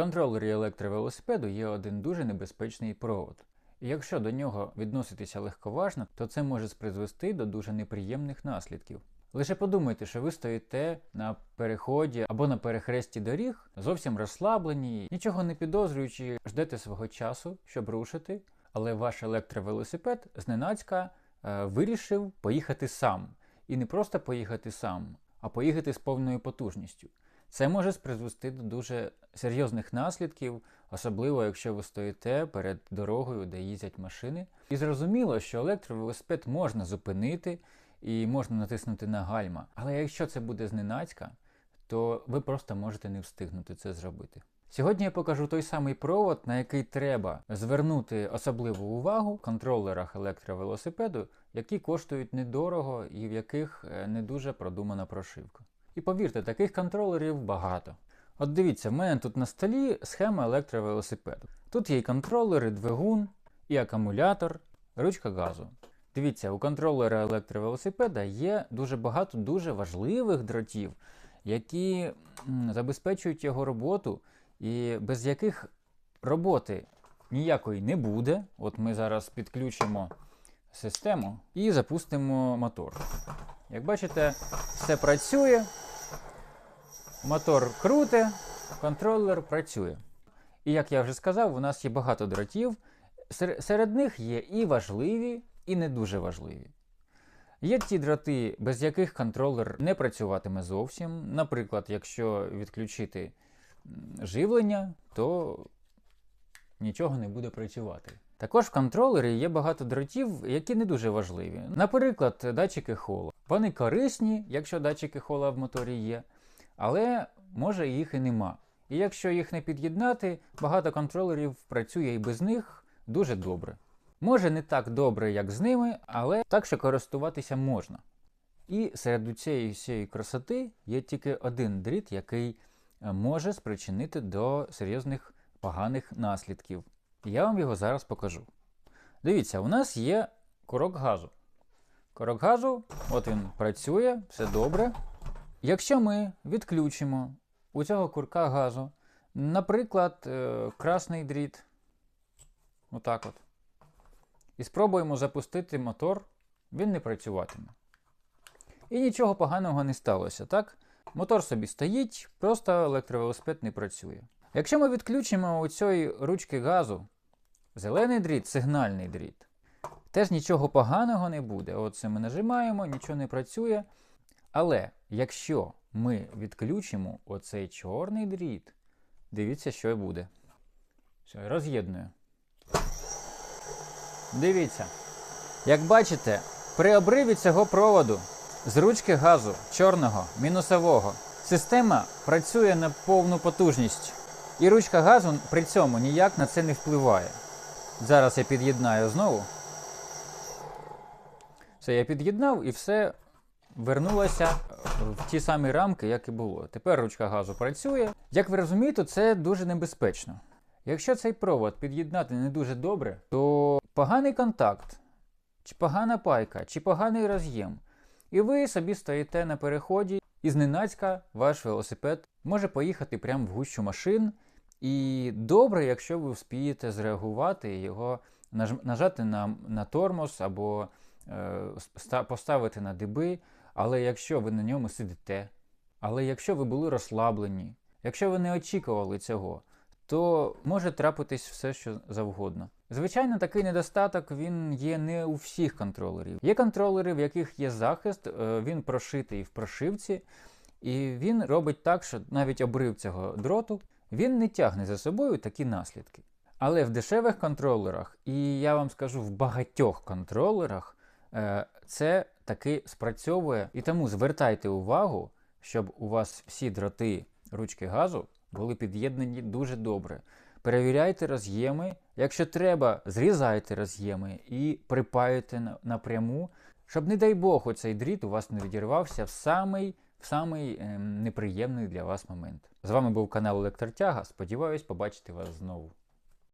контролері електровелосипеду є один дуже небезпечний провод. І якщо до нього відноситися легковажно, то це може призвести до дуже неприємних наслідків. Лише подумайте, що ви стоїте на переході або на перехресті доріг, зовсім розслаблені, нічого не підозрюючи, ждете свого часу, щоб рушити, але ваш електровелосипед зненацька е, вирішив поїхати сам. І не просто поїхати сам, а поїхати з повною потужністю. Це може призвести до дуже серйозних наслідків, особливо якщо ви стоїте перед дорогою, де їздять машини. І зрозуміло, що електровелосипед можна зупинити і можна натиснути на гальма. Але якщо це буде зненацька, то ви просто можете не встигнути це зробити. Сьогодні я покажу той самий провод, на який треба звернути особливу увагу в контролерах електровелосипеду, які коштують недорого і в яких е, не дуже продумана прошивка. І повірте, таких контролерів багато. От дивіться, в мене тут на столі схема електровелосипеду. Тут є і контролер, і двигун, і акумулятор, ручка газу. Дивіться, у контролера електровелосипеда є дуже багато дуже важливих дротів, які забезпечують його роботу, і без яких роботи ніякої не буде. От ми зараз підключимо систему і запустимо мотор. Як бачите, все працює, мотор круте, контролер працює. І як я вже сказав, у нас є багато дротів. Серед них є і важливі, і не дуже важливі. Є ті дроти, без яких контролер не працюватиме зовсім. Наприклад, якщо відключити живлення, то нічого не буде працювати. Також в контролері є багато дротів, які не дуже важливі. Наприклад, датчики хола. Вони корисні, якщо датчики хола в моторі є, але може їх і нема. І якщо їх не під'єднати, багато контролерів працює і без них дуже добре. Може не так добре, як з ними, але так, що користуватися можна. І серед цієї всієї красоти є тільки один дріт, який е, може спричинити до серйозних поганих наслідків. Я вам його зараз покажу. Дивіться, у нас є курок газу. Курок газу, от він працює, все добре. Якщо ми відключимо у цього курка газу, наприклад, е, красний дріт, отак от, і спробуємо запустити мотор, він не працюватиме. І нічого поганого не сталося, так? Мотор собі стоїть, просто електровелосипед не працює. Якщо ми відключимо у цієї ручки газу зелений дріт, сигнальний дріт, теж нічого поганого не буде. Оце ми нажимаємо, нічого не працює. Але якщо ми відключимо оцей чорний дріт, дивіться, що буде. Все, роз'єдную. Дивіться. Як бачите, при обриві цього проводу з ручки газу чорного, мінусового, система працює на повну потужність. І ручка газу при цьому ніяк на це не впливає. Зараз я під'єднаю знову. Все, я під'єднав і все вернулося в ті самі рамки, як і було. Тепер ручка газу працює. Як ви розумієте, це дуже небезпечно. Якщо цей провод під'єднати не дуже добре, то поганий контакт, чи погана пайка, чи поганий роз'єм, і ви собі стоїте на переході, і зненацька ваш велосипед може поїхати прямо в гущу машин. І добре, якщо ви вспієте зреагувати його нажати на, на тормоз або е, поставити на диби. Але якщо ви на ньому сидите, але якщо ви були розслаблені, якщо ви не очікували цього, то може трапитись все, що завгодно. Звичайно, такий недостаток він є не у всіх контролерів. Є контролери, в яких є захист, е, він прошитий в прошивці, і він робить так, що навіть обрив цього дроту він не тягне за собою такі наслідки. Але в дешевих контролерах, і я вам скажу, в багатьох контролерах це таки спрацьовує. І тому звертайте увагу, щоб у вас всі дроти ручки газу були під'єднані дуже добре. Перевіряйте роз'єми. Якщо треба, зрізайте роз'єми і припаюйте напряму, щоб, не дай Бог, оцей дріт у вас не відірвався в самий, в самий ем, неприємний для вас момент. З вами був канал Електротяга. Сподіваюсь побачити вас знову.